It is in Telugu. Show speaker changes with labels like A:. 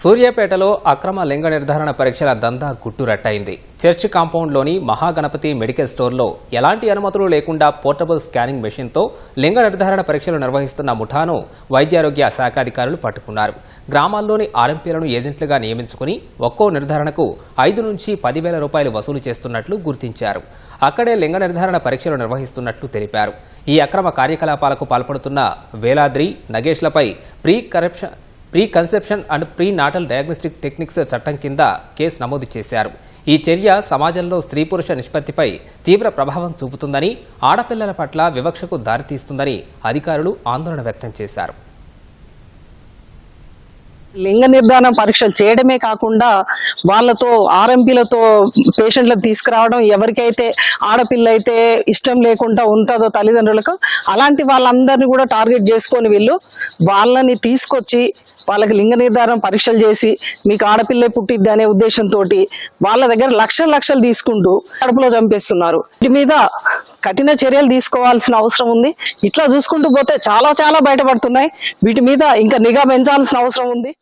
A: సూర్యాపేటలో అక్రమ లింగ నిర్ధారణ పరీక్షల దందా గుట్టురట్టయింది. చర్చ్ కాంపౌండ్లోని మహాగణపతి మెడికల్ స్టోర్లో ఎలాంటి అనుమతులు లేకుండా పోర్టబుల్ స్కానింగ్ మెషిన్తో లింగ నిర్ధారణ పరీక్షలు నిర్వహిస్తున్న ముఠాను వైద్యారోగ్య శాఖ అధికారులు పట్టుకున్నారు. గ్రామాల్లోని ఆర్ఎంపీలను ఏజెంట్లుగా నియమించుకుని ఒక్కో నిర్ధారణకు ఐదు నుంచి పదివేల రూపాయలు వసూలు చేస్తున్నట్లు గుర్తించారు. అక్కడే లింగ నిర్ధారణ పరీక్షలు నిర్వహిస్తున్నట్లు తెలిపారు. ఈ అక్రమ కార్యకలాపాలకు పాల్పడుతున్న Veladri నగేష్లపై pre corruption pre conception and pre natal diagnostic techniques చట్టం కింద కేసు నమోదు చేశారు. ఈ చర్య సమాజంలో స్త్రీ పురుష నిష్పత్తిపై తీవ్ర ప్రభావం చూపుతుందని ఆడపిల్లల పట్ల వివక్షకు దారితీస్తుందని అధికారులు ఆందోళన వ్యక్తం చేశారు.
B: లింగ నిర్ధారణ పరీక్షలు చేయడమే కాకుండా వాళ్ళతో ఆర్ఎంపీలతో పేషెంట్లకు తీసుకురావడం ఎవరికైతే ఆడపిల్ల అయితే ఇష్టం లేకుండా ఉంటుందో తల్లిదండ్రులకు అలాంటి వాళ్ళందరినీ కూడా టార్గెట్ చేసుకొని వీళ్ళు వాళ్ళని తీసుకొచ్చి వాళ్ళకి లింగ నిర్ధారణ పరీక్షలు చేసి మీకు ఆడపిల్లే పుట్టిద్ది అనే ఉద్దేశంతో వాళ్ళ దగ్గర లక్షలు లక్షలు తీసుకుంటూ కడుపులో చంపేస్తున్నారు. వీటి మీద కఠిన చర్యలు తీసుకోవాల్సిన అవసరం ఉంది. ఇట్లా చూసుకుంటూ పోతే చాలా చాలా బయటపడుతున్నాయి. వీటి మీద ఇంకా నిఘా పెంచాల్సిన అవసరం ఉంది.